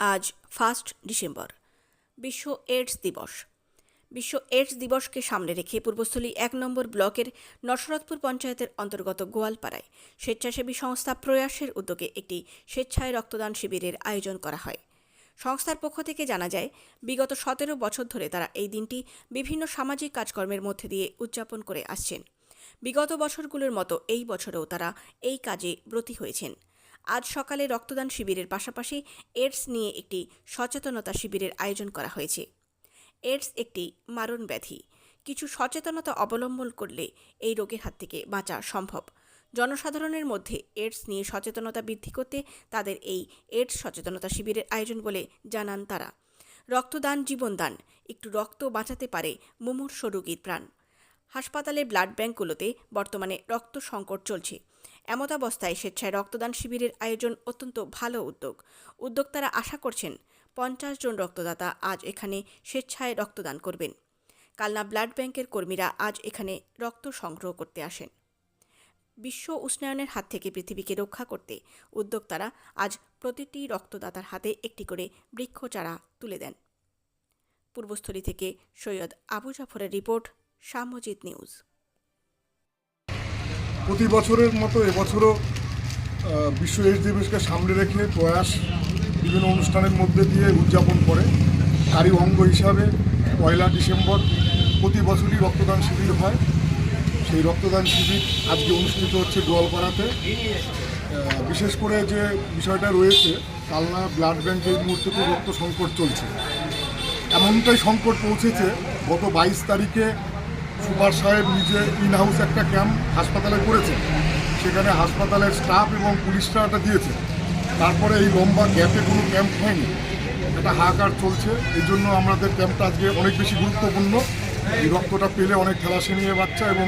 আজ first December. বিশ্ব AIDS দিবস। বিশ্ব এইডস দিবসকে সামনে রেখে পূর্বস্থলী এক নম্বর ব্লকের নসরতপুর পঞ্চায়েতের অন্তর্গত গোয়ালপাড়ায় স্বেচ্ছাসেবী সংস্থা প্রয়াসের উদ্যোগে একটি স্বেচ্ছায় রক্তদান শিবিরের আয়োজন করা হয়। সংস্থার পক্ষ থেকে জানা যায়, বিগত সতেরো বছর ধরে তারা এই দিনটি বিভিন্ন সামাজিক কাজকর্মের মধ্যে দিয়ে উদযাপন করে আসছেন। বিগত বছরগুলোর মতো এই বছরেও তারা এই কাজে ব্রতী হয়েছেন। আজ সকালে রক্তদান শিবিরের পাশাপাশি এডস নিয়ে একটি সচেতনতা শিবিরের আয়োজন করা হয়েছে। এইডস একটি মারণ ব্যাধি। কিছু সচেতনতা অবলম্বন করলে এই রোগের হাত থেকে বাঁচা সম্ভব। জনসাধারণের মধ্যে এইডস নিয়ে সচেতনতা বৃদ্ধি করতে তাদের এই এডস সচেতনতা শিবিরের আয়োজন বলে জানান তারা। রক্তদান জীবনদান একটু রক্ত বাঁচাতে পারে মুমূর্ষ রোগীর প্রাণ। হাসপাতালে ব্লাড ব্যাঙ্কগুলোতে বর্তমানে রক্ত সংকট চলছে। এমতাবস্থায় স্বেচ্ছায় রক্তদান শিবিরের আয়োজন অত্যন্ত ভালো উদ্যোগ। উদ্যোক্তারা আশা করছেন পঞ্চাশ জন রক্তদাতা আজ এখানে স্বেচ্ছায় রক্তদান করবেন। কালনা ব্লাড ব্যাংকের কর্মীরা আজ এখানে রক্ত সংগ্রহ করতে আসেন। বিশ্ব উষ্ণায়নের হাত থেকে পৃথিবীকে রক্ষা করতে উদ্যোক্তারা আজ প্রতিটি রক্তদাতার হাতে একটি করে বৃক্ষ চারা তুলে দেন। পূর্বস্থলী থেকে সৈয়দ আবু জাফরের রিপোর্ট সাম্যজিৎ নিউজ। প্রতি বছরের মতো এবছরও বিশ্ব এইডস দিবসকে সামনে রেখে প্রয়াস বিভিন্ন অনুষ্ঠানের মধ্যে দিয়ে উদযাপন করে। তারই অঙ্গ হিসাবে পয়লা ডিসেম্বর প্রতি বছরই রক্তদান শিবির হয়। সেই রক্তদান শিবির আজকে অনুষ্ঠিত হচ্ছে গোয়ালপাড়াতে। বিশেষ করে যে বিষয়টা রয়েছে, কালনা ব্লাড ব্যাংকে এই মুহূর্তে তো রক্ত সংকট চলছে। এমনটাই সংকট পৌঁছেছে, গত বাইশ তারিখে সুপার সাহেব নিজে ইন হাউস একটা ক্যাম্প হাসপাতালে করেছে। সেখানে হাসপাতালের স্টাফ এবং পুলিশরা এটা দিয়েছে। তারপরে এই লম্বা গ্যাপে কোনো ক্যাম্প হয়নি। একটা হাহাকার চলছে। এই জন্য আমাদের ক্যাম্পটা আজকে অনেক বেশি গুরুত্বপূর্ণ। এই রক্তটা পেলে অনেক থ্যালাসেমিয়া বাচ্চা এবং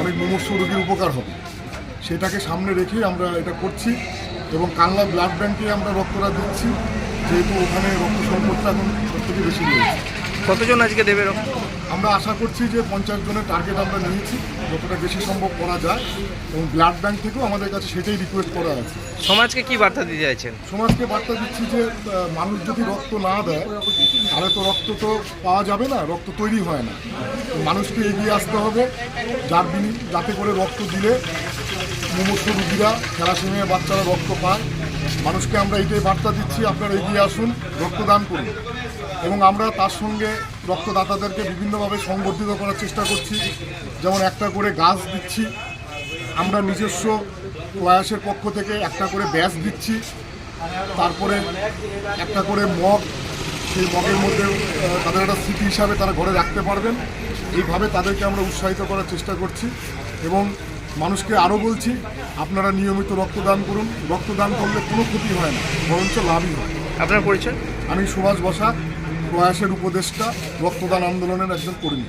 অনেক মুমূর্ষ রোগীর উপকার হবে। সেটাকে সামনে রেখে আমরা এটা করছি এবং কানলা ব্লাড ব্যাংকে আমরা রক্তটা দিচ্ছি। যেহেতু ওখানে রক্ত সংকটটা এখন সবথেকে বেশি রয়েছে। কতজন আজকে দেবে রক্ত? আমরা আশা করছি যে পঞ্চাশ জনের টার্গেট আমরা নিয়েছি যতটা বেশি সম্ভব করা যায় এবং ব্লাড ব্যাংক থেকেও আমাদের কাছে সেটাই রিকোয়েস্ট করা আছে। সমাজকে কি বার্তা দিতে চাইছেন? সমাজকে বার্তা দিচ্ছি যে মানুষ যদি রক্ত না দেয় তাহলে তো রক্ত তো পাওয়া যাবে না রক্ত তৈরি হয় না। মানুষকে এগিয়ে আসতে হবে যার বিনি যাতে করে রক্ত দিলে মুমূর্ষ রুগীরা থ্যালাসেমিয়া বাচ্চারা রক্ত পায়। মানুষকে আমরা এটাই বার্তা দিচ্ছি আপনারা এগিয়ে আসুন রক্তদান করুন। এবং আমরা তার সঙ্গে রক্তদাতাদেরকে বিভিন্নভাবে সংবর্ধিত করার চেষ্টা করছি। যেমন একটা করে গাছ দিচ্ছি। আমরা নিজস্ব প্রয়াসের পক্ষ থেকে একটা করে ব্যাস দিচ্ছি। তারপরে একটা করে মগ সেই মগের মধ্যে তাদের একটা স্মৃতি হিসাবে তারা ঘরে রাখতে পারবেন। এইভাবে তাদেরকে আমরা উৎসাহিত করার চেষ্টা করছি এবং মানুষকে আরও বলছি আপনারা নিয়মিত রক্তদান করুন। রক্তদান করলে কোনো ক্ষতি হয় না বরঞ্চ লাভই হয়। আপনার পরিচয়? আমি সুভাষ বসাক প্রয়াসের উপদেষ্টা রক্তদান আন্দোলনের একজন কর্মী।